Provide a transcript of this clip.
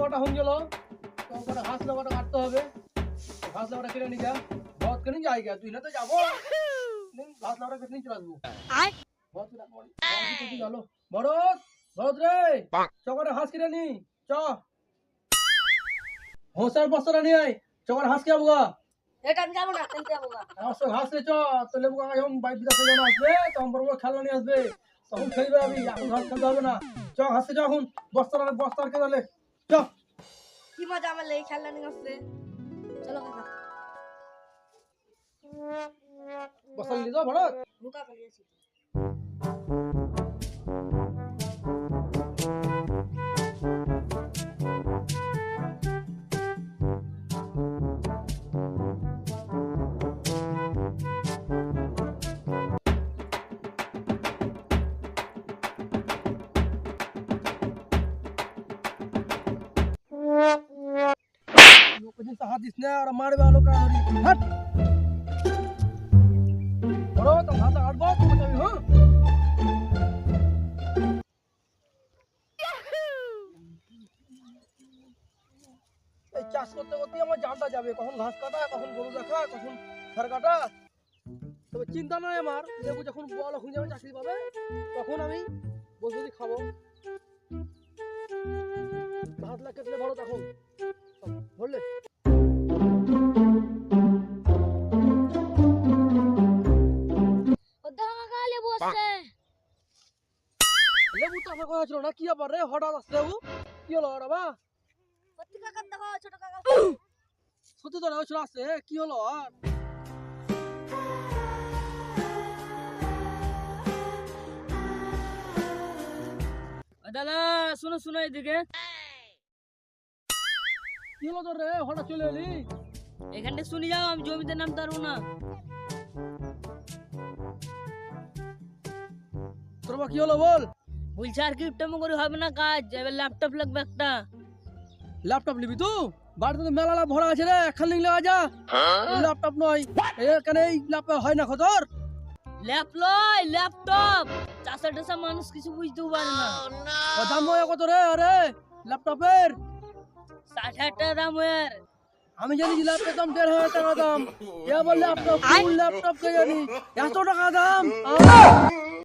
ভাত হয়ে গেল। তো কটা ঘাস লাগাটা কাটতে হবে। ঘাস লাগাটা কিনে নিয়ে যা। ভাত কিনে যাই গা তুই না তো যাব দিন ঘাস লাগাটা কেটে নিয়ে চলে আসব। ভরত ভরত রে। চকরে হাঁস কিনে নি। চ। হোসার বস্তাটা নিয়ে আয়। চকরে হাঁস খাব গা। এটা আমি যাব না কিনতে যাব না। আমার ঘাস রে চ। তো লেবু কাকা যখন বাইক বিদেশে যখন আসবে তখন বড় বড় খেলনা নিয়ে আসবে। তখন খেলবে আমি এখন ঘাস খেলতে হবে না। চ হাসতে চ এখন। বস্তাটা বস্তার কে তাহলে চ কি মজা আমার লেগে খেলনা নিয়ে আসছে। চলো কাকা বসাল নিয়ে যাও ভরত লুকা পালিয়েছি লোকদিন সাহা দিস না আর মারবে আলো কা ধরি হট ভরত ভাত আটবো তুমি যাবি হ্যাঁ এই চাষ করতে করতে আমার জানটা যাবে কখন ঘাস কাটা কখন গরু দেখা কখন সার কাটা তবে চিন্তা নয় আমার লেবু যখন বল হয়ে যাবে চাকরি পাবে তখন আমি বসে খাব ভাত লাগে কেটলে বড় তখন লেবু তো কথা ছিল না কি ব্যাপার রে? হঠাৎ আসছে লেবু? কি হলো সত্যি কাকা দেখো ছোট কাকা। সত্যি তো ছিল আসছে কি হলো? আর দাদা শোনো শোনো এদিকে। কি হলো তোর রে? হঠাৎ চলে এলি? এখানটা শুনে যাও আমি জমিতে নামতে পারব না তোর কি হলো বল? বলছে আর কি টেমো করে হবে না কাজ এবার ল্যাপটপ লাগবে একটা। ল্যাপটপ নিবি তুই বাড়িতে তো মেলা ভরা আছে রে এখন নিলে আজা ল্যাপটপ নয় এখানে এই ল্যাপটপ হয় না খতর। ল্যাপলয় ল্যাপটপ চাষা টাষা মানুষ কিছু বুঝতেও পারে না। ও দাম হয় কত রে আরে? ল্যাপটপের ষাট হাজার টাকা দাম ওর আমি জানি যে ল্যাপটপ দাম দেড় হাজার টাকা দাম। এ আবার ল্যাপটপ ফুল ল্যাপটপ কে জানি? এত টাকা দাম!